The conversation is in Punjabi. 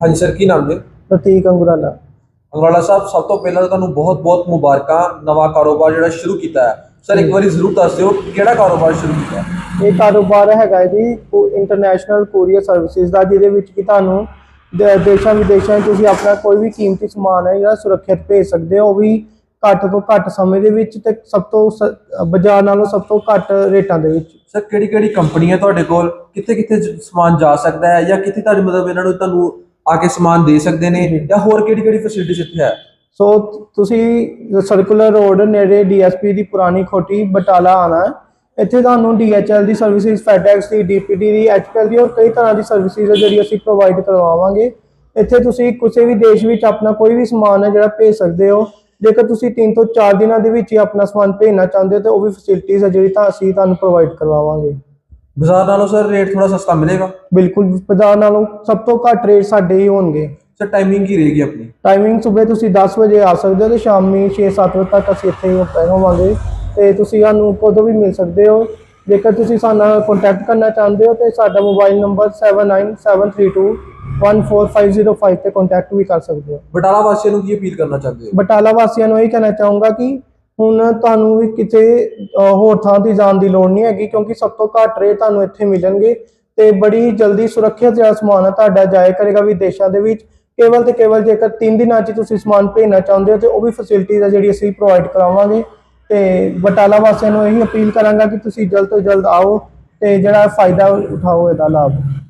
ਹਾਂਜੀ ਸਰ ਕੀ ਨਾਮ ਜੀ? ਪ੍ਰਤੀਕ ਅੰਗੁਰਾਲਾ। ਅੰਗਰਾਲਾ ਸਾਹਿਬ ਸਭ ਤੋਂ ਪਹਿਲਾਂ ਤਾਂ ਤੁਹਾਨੂੰ ਬਹੁਤ-ਬਹੁਤ ਮੁਬਾਰਕਾਂ ਨਵਾਂ ਕਾਰੋਬਾਰ ਜਿਹੜਾ ਸ਼ੁਰੂ ਕੀਤਾ ਹੈ। ਸਰ ਇੱਕ ਵਾਰੀ ਜ਼ਰੂਰ ਦੱਸ ਦਿਓ ਕਿਹੜਾ ਕਾਰੋਬਾਰ ਸ਼ੁਰੂ ਕੀਤਾ? ਇਹ ਕਾਰੋਬਾਰ ਹੈਗਾ ਜੀ ਇੰਟਰਨੈਸ਼ਨਲ ਕੋਰੀਅਰ ਸਰਵਿਸਿਜ਼ ਦਾ ਜਿਹਦੇ ਵਿੱਚ ਕਿ ਤੁਹਾਨੂੰ ਦੇਸ਼ਾਂ ਵਿਦੇਸ਼ਾਂ ਤੁਸੀਂ ਆਪਣਾ ਕੋਈ ਵੀ ਕੀਮਤੀ ਸਮਾਨ ਹੈ ਜਿਹੜਾ ਸੁਰੱਖਿਅਤ ਭੇਜ ਸਕਦੇ ਹੋ ਉਹ ਵੀ ਘੱਟ ਤੋਂ ਘੱਟ ਸਮੇਂ ਦੇ ਵਿੱਚ ਤੇ ਸਭ ਤੋਂ ਬਾਜ਼ਾਰ ਨਾਲੋਂ ਸਭ ਤੋਂ ਘੱਟ ਰੇਟਾਂ ਦੇ ਵਿੱਚ। ਸਰ ਕਿਹੜੀ-ਕਿਹੜੀ ਕੰਪਨੀ ਹੈ ਤੁਹਾਡੇ ਕੋਲ ਕਿੱਥੇ-ਕਿੱਥੇ ਜ- ਸਮਾਨ ਜਾ ਸਕਦਾ ਹੈ ਜਾਂ ਕਿੱਥੇ ਤੁਹਾਡੇ ਮਤਲਬ ਇਹਨਾਂ ਨੂੰ ਤੁਹਾਨੂੰ ਆ ਕੇ ਸਮਾਨ ਦੇ ਸਕਦੇ ਨੇ ਜਾਂ। ਹੋਰ ਕਿਹੜੀ-ਕਿਹੜੀ ਫੈਸਿਲਿਟੀਜ਼ ਇੱਥੇ ਹੈ? ਸੋ ਤੁਸੀਂ ਸਰਕੂਲਰ ਰੋਡ ਨੇੜੇ ਡੀਐਸਪੀ ਦੀ ਪੁਰਾਣੀ ਖੋਟੀ ਬਟਾਲਾ ਆਣਾ ਹੈ। ਇੱਥੇ ਤੁਹਾਨੂੰ ਡੀਐਚਐਲ ਦੀ ਸਰਵਿਸਿਜ਼ ਫੈਡੈਕਸ ਦੀ ਡੀਪੀਡੀ ਦੀ ਐਚਪੀਐਲ ਦੀ ਔਰ ਕਈ ਤਰ੍ਹਾਂ ਦੀ ਸਰਵਿਸਿਜ਼ ਹੈ ਜਿਹੜੀ ਅਸੀਂ ਪ੍ਰੋਵਾਈਡ ਕਰਵਾਵਾਂਗੇ। ਇੱਥੇ ਤੁਸੀਂ ਕਿਸੇ ਵੀ ਦੇਸ਼ ਵਿੱਚ ਆਪਣਾ ਕੋਈ ਵੀ ਸਮਾਨ ਹੈ ਜਿਹੜਾ ਭੇਜ ਸਕਦੇ ਹੋ। ਜੇਕਰ ਤੁਸੀਂ 3 ਤੋਂ 4 ਦਿਨਾਂ ਦੇ ਵਿੱਚ ਹੀ ਆਪਣਾ ਸਮਾਨ ਭੇਜਣਾ ਚਾਹੁੰਦੇ ਹੋ ਤੇ ਉਹ ਵੀ ਫੈਸਿਲਿਟੀਜ਼ ਹੈ ਜਿਹੜੀ ਤਾਂ ਅਸੀਂ ਤੁਹਾਨੂੰ ਪ੍ਰੋਵਾਈਡ ਕਰਵਾਵਾਂਗੇ। ਬਾਜ਼ਾਰ ਨਾਲੋਂ ਸਰ ਰੇਟ ਥੋੜਾ ਸਸਤਾ ਮਿਲੇਗਾ? ਬਿਲਕੁਲ ਬਾਜ਼ਾਰ ਨਾਲੋਂ ਸਭ ਤੋਂ ਘੱਟ ਰੇਟ ਸਾਡੇ ਹੀ ਹੋਣਗੇ। ਸਰ ਟਾਈਮਿੰਗ ਕੀ ਰਹੇਗੀ ਆਪਣੀ? ਟਾਈਮਿੰਗ ਸਵੇਰ ਤੁਸੀਂ 10 ਵਜੇ ਆ ਸਕਦੇ ਹੋ ਤੇ ਸ਼ਾਮੀ 6-7 ਵਜੇ ਤੱਕ ਅਸੀਂ ਇੱਥੇ ਉੱਪਰ ਹੋਵਾਂਗੇ ਤੇ ਤੁਸੀਂ ਸਾਨੂੰ ਕਦੋਂ ਵੀ ਮਿਲ ਸਕਦੇ ਹੋ। ਜੇਕਰ ਤੁਸੀਂ ਸਾਡੇ ਨਾਲ ਕੰਟੈਕਟ ਕਰਨਾ ਚਾਹੁੰਦੇ ਹੋ ਤੇ ਸਾਡਾ ਮੋਬਾਈਲ ਨੰਬਰ 7973214505 ਤੇ ਕੰਟੈਕਟ ਵੀ ਕਰ ਸਕਦੇ ਹੋ। ਬਟਾਲਾ ਵਾਸੀਆਂ ਨੂੰ ਕੀ ਅਪੀਲ ਕਰਨਾ ਚਾਹੁੰਦੇ ਹੋ? ਬਟਾਲਾ ਵਾਸੀਆਂ ਨੂੰ ਇਹ ਕਹਿਣਾ ਚਾਹੂੰਗਾ ਕਿ ਹੁਣ ਤੁਹਾਨੂੰ ਵੀ ਕਿਤੇ ਹੋਰ ਥਾਂ ਤੇ ਜਾਣ ਦੀ ਲੋੜ ਨਹੀਂ ਹੈਗੀ, ਕਿਉਂਕਿ ਸਭ ਤੋਂ ਘੱਟ ਰੇਟ ਤੁਹਾਨੂੰ ਇੱਥੇ ਮਿਲਣਗੇ ਤੇ ਬੜੀ ਜਲਦੀ ਸੁਰੱਖਿਅਤ ਜਿਹੜਾ ਸਮਾਨ ਹੈ ਤੁਹਾਡਾ ਜਾਇਆ ਕਰੇਗਾ ਵਿਦੇਸ਼ਾਂ ਦੇ ਵਿੱਚ। ਕੇਵਲ ਤੇ ਕੇਵਲ ਜੇਕਰ 3 ਦਿਨਾਂ 'ਚ ਤੁਸੀਂ ਸਮਾਨ ਭੇਜਣਾ ਚਾਹੁੰਦੇ ਹੋ ਤੇ ਉਹ ਵੀ ਫੈਸਿਲਿਟੀਜ਼ ਹੈ ਜਿਹੜੀ ਅਸੀਂ ਪ੍ਰੋਵਾਈਡ ਕਰਾਵਾਂਗੇ। ਤੇ ਬਟਾਲਾ ਵਾਸੀਆਂ ਨੂੰ ਇਹੀ ਅਪੀਲ ਕਰਾਂਗਾ ਕਿ ਤੁਸੀਂ ਜਲਦ ਤੋਂ ਜਲਦ ਆਓ ਤੇ ਜਿਹੜਾ ਫਾਇਦਾ ਉਠਾਓ, ਇਹਦਾ ਲਾਭ।